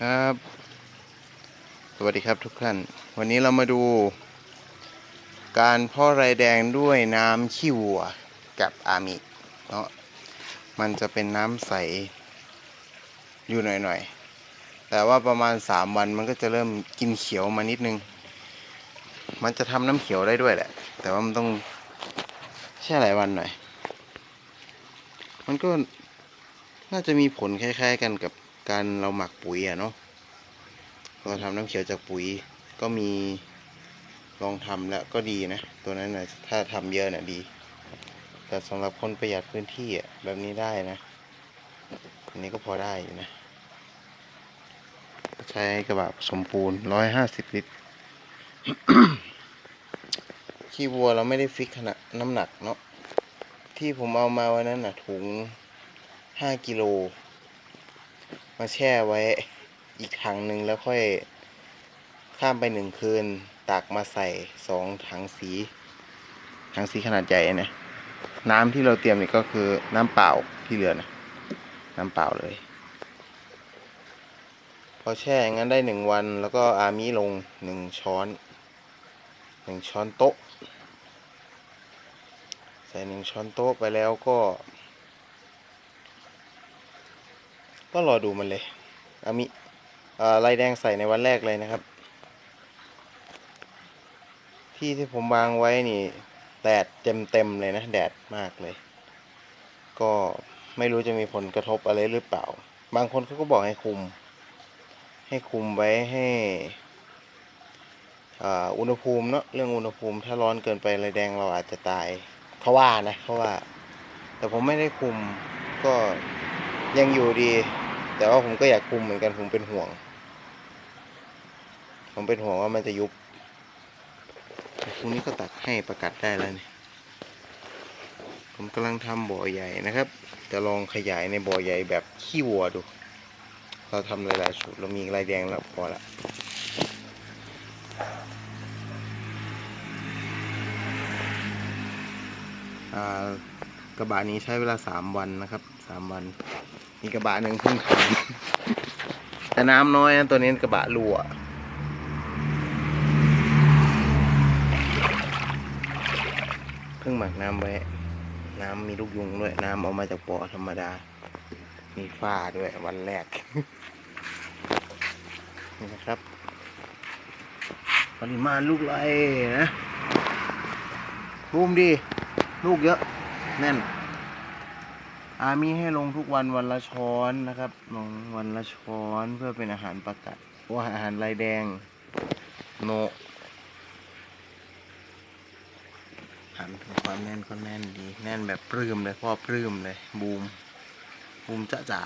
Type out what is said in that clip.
ครับ สวัสดีครับทุกท่าน วันนี้เรามาดู การพ่อไรแดงด้วยน้ำขี้วัวกับอามิเนาะมันจะเป็นน้ำใสอยู่หน่อยๆ แต่ว่าประมาณสามวันมันก็จะเริ่มกินเขียวมานิดนึง มันจะทำน้ำเขียวได้ด้วยแหละ แต่ว่ามันต้องแช่หลายวันหน่อย มันก็น่าจะมีผลคล้าย ๆ กันกับ การเราหมักปุ๋ยอะเนาะเราทำน้ำเขียวจากปุ๋ยก็มีลองทำแล้วก็ดีนะ ตัวนั้นนะถ้าทำเยอะน่ะดี แต่สำหรับคนประหยัดพื้นที่อะแบบนี้ได้นะอันนี้ก็พอได้อยู่นะ ใช้กระบะสมปูนร้อยห้าสิบลิตรขี้วัวเราไม่ได้ฟิกขนาดน้ำหนักเนาะที่ผมเอามาวันนั้นน่ะถุงห้ากิโล มาแช่ไว้อีกถังหนึ่งแล้วค่อยข้ามไปหนึ่งคืนตักมาใส่สองถังสีถังสีขนาดใหญ่นะน้ำที่เราเตรียมนี่ก็คือน้ำเปล่าที่เหลือนะน้ำเปล่าเลย พอแช่งั้นได้หนึ่งวันแล้วก็อามิลงหนึ่งช้อนหนึ่งช้อนโต๊ะ ใส่หนึ่งช้อนโต๊ะไปแล้วก็ ก็รอดูมันเลยอามิอ่อลายแดงใส่ในวันแรกเลยนะครับ ที่ที่ผมวางไว้นี่แดดเต็มเต็มๆเลยนะแดดมากเลย ก็ไม่รู้จะมีผลกระทบอะไรหรือเปล่า บางคนเขาก็บอกให้คุม ให้คุมไว้ให้อุณหภูมิเนาะเรื่องอุณหภูมิถ้าร้อนเกินไปลายแดงเราอาจจะตายเขาว่านะเขาว่า แต่ผมไม่ได้คุมก็ยังอยู่ดี แต่ว่าผมก็อยากคุมเหมือนกันผมเป็นห่วง ผมเป็นห่วงว่ามันจะยุบพรุ่งนี้ก็ตักให้ประกัดได้แล้วนี่ผมกำลังทำบ่อใหญ่นะครับ จะลองขยายในบ่อใหญ่แบบขี้วัวดู เราทำหลายๆสูตรเรามีลายแดงแล้วพอละกระบะนี้ใช้เวลาสามวันนะครับามวัน มีกระบะหนึ่งเพิ่งทำแต่น้ำน้อยนะตัวนี้กระบะรั่วเพิ่งหมักน้ำไว้น้ำมีลูกยุงด้วย น้ำเอามาจากบ่อธรรมดา มีฝ้าด้วยวันแรก นี่นะครับปริมาณลูกไรนะรูมดี ลูกเยอะ แน่น อามีให้ลงทุกวันวันละช้อนนะครับลงวันละช้อนเพื่อเป็นอาหารประกัดว่าอาหารลายแดงโนหันถึงความแน่นก็แน่นดี แน่นแบบปลื้มเลยพ่อปลื้มเลย บูม บูมจ้าจ๋า